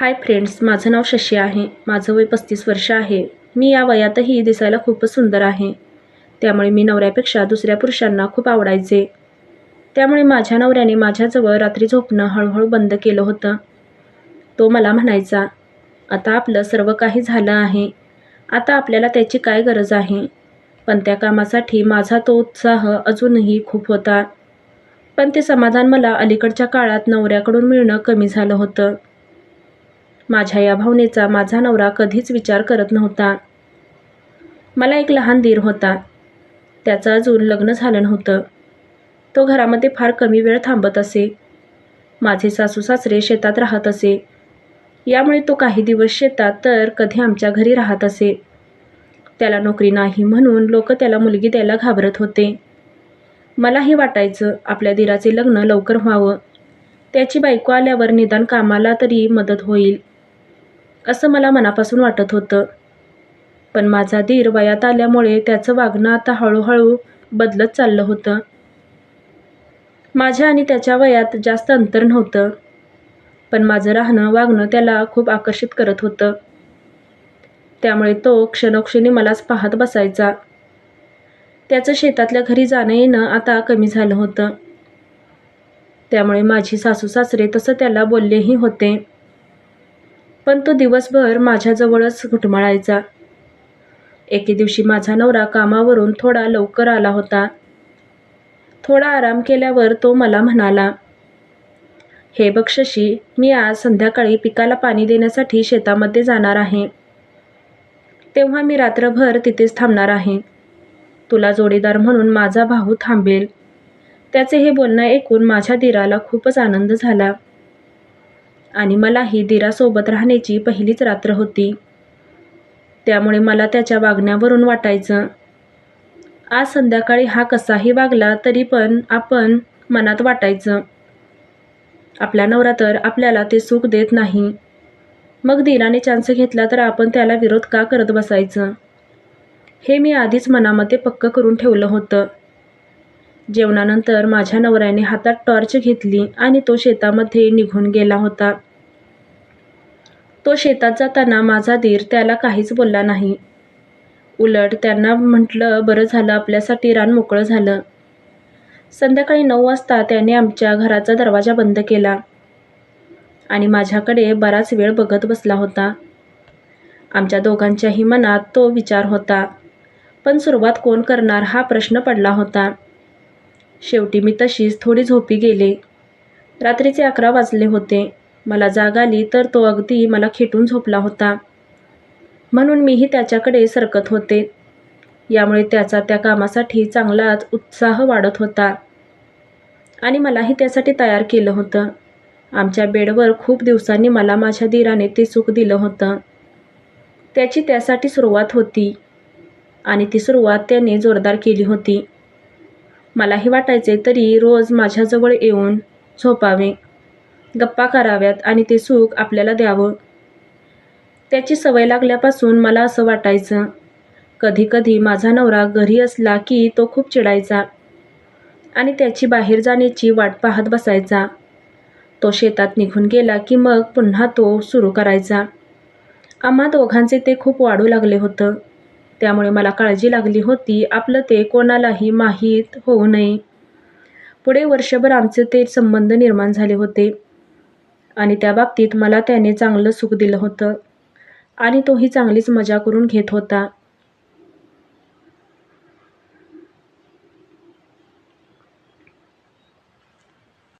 Hi friends माझं नाव शशी आहे. माझं वय पस्तीस वर्ष आहे. मी या वयातही दिसायला खूपच सुंदर आहे. त्यामुळे मी नवऱ्यापेक्षा दुसऱ्या पुरुषांना खूप आवडायचे. त्यामुळे माझ्या नवऱ्याने माझ्याजवळ रात्री झोपणं हळूहळू बंद केलं होतं. तो मला म्हणायचा आता आपलं सर्व काही झालं आहे. आता आपल्याला त्याची काय गरज आहे? पण त्या कामासाठी माझा तो उत्साह अजूनही खूप होता. पण ते समाधान मला अलीकडच्या काळात नवऱ्याकडून मिळणं कमी झालं होतं. माझ्या या भावनेचा माझा नवरा कधीच विचार करत नव्हता. मला एक लहान दीर होता. त्याचं अजून लग्न झालं नव्हतं. तो घरामध्ये फार कमी वेळ थांबत असे. माझे सासू सासरे शेतात राहत असे. यामुळे तो काही दिवस शेतात तर कधी आमच्या घरी राहत असे. त्याला नोकरी नाही म्हणून लोक त्याला मुलगी द्यायला घाबरत होते. मलाही वाटायचं आपल्या दिराचे लग्न लवकर व्हावं. त्याची बायको आल्यावर निदान कामाला तरी मदत होईल. असं मला मनापासून वाटत होतं. पण माझा धीर वयात आल्यामुळे त्याचं वागणं आता हळूहळू बदलत चाललं होतं. माझ्या आणि त्याच्या वयात जास्त अंतर नव्हतं. पण माझं राहणं वागणं त्याला खूप आकर्षित करत होतं. त्यामुळे तो क्षणोक्षणी मलाच पाहत बसायचा. त्याचं शेतातल्या घरी जाणं येणं आता कमी झालं होतं. त्यामुळे माझी सासू सासरे तसं त्याला बोललेही होते. पण तो दिवसभर माझ्याजवळच घुटमळायचा. एके दिवशी माझा नवरा कामावरून थोडा लवकर आला होता. थोडा आराम केल्यावर तो मला म्हणाला हे बघ शशी मी आज संध्याकाळी पिकाला पाणी देण्यासाठी शेतामध्ये जाणार आहे. तेव्हा मी रात्रभर तिथेच थांबणार आहे. तुला जोडीदार म्हणून माझा भाऊ थांबेल. त्याचे हे बोलणं ऐकून माझ्या दिराला खूपच आनंद झाला. आणि मलाही दिरासोबत राहण्याची पहिलीच रात्र होती. त्यामुळे मला त्याच्या वागण्यावरून वाटायचं आज संध्याकाळी हा कसाही वागला तरी पण आपण मनात वाटायचं. आपला नवरा तर आपल्याला ते सुख देत नाही. मग दिराने चान्स घेतला तर आपण त्याला विरोध का करत बसायचं? हे मी आधीच मनामध्ये पक्क करून ठेवलं होतं. जेवणानंतर माझ्या नवऱ्याने हातात टॉर्च घेतली आणि तो शेतामध्ये निघून गेला होता. तो शेतात जाताना माझा दीर त्याला काहीच बोलला नाही. उलट त्यांना म्हटलं बरं झालं आपल्यासाठी रान मोकळं झालं. संध्याकाळी नऊ वाजता त्याने आमच्या घराचा दरवाजा बंद केला आणि माझ्याकडे बराच वेळ बघत बसला होता. आमच्या दोघांच्याही मनात तो विचार होता पण सुरुवात कोण करणार हा प्रश्न पडला होता. शेवटी मी तशीच थोडी झोपी गेले. रात्रीचे अकरा वाजले होते. मला जाग आली तर तो अगदी मला खेटून झोपला होता. म्हणून मीही त्याच्याकडे सरकत होते. यामुळे त्याचा त्या कामासाठी चांगलाच उत्साह वाढत होता. आणि मलाही त्यासाठी तयार केलं होतं. आमच्या बेडवर खूप दिवसांनी मला माझ्या दिराने ते सुख दिलं होतं. त्याची त्यासाठी सुरुवात होती. आणि ती सुरुवात त्याने जोरदार केली होती. मलाही वाटायचे तरी रोज माझ्याजवळ येऊन झोपावे. गप्पा कराव्यात आणि ते सुख आपल्याला द्यावं. त्याची सवय लागल्यापासून मला असं वाटायचं. कधीकधी माझा नवरा घरी असला की तो खूप चिडायचा आणि त्याची बाहेर जाण्याची वाट पाहत बसायचा. तो शेतात निघून गेला की मग पुन्हा तो सुरू करायचा. आम्हा दोघांचे ते खूप वाढू लागले होतं. त्यामुळे मला काळजी लागली होती. आपलं ते कोणालाही माहीत होऊ नये. पुढे वर्षभर आमचे ते संबंध निर्माण झाले होते. आणि त्या बाबतीत मला त्याने चांगलं सुख दिलं होतं. आणि तोही चांगलीच मजा करून घेत होता.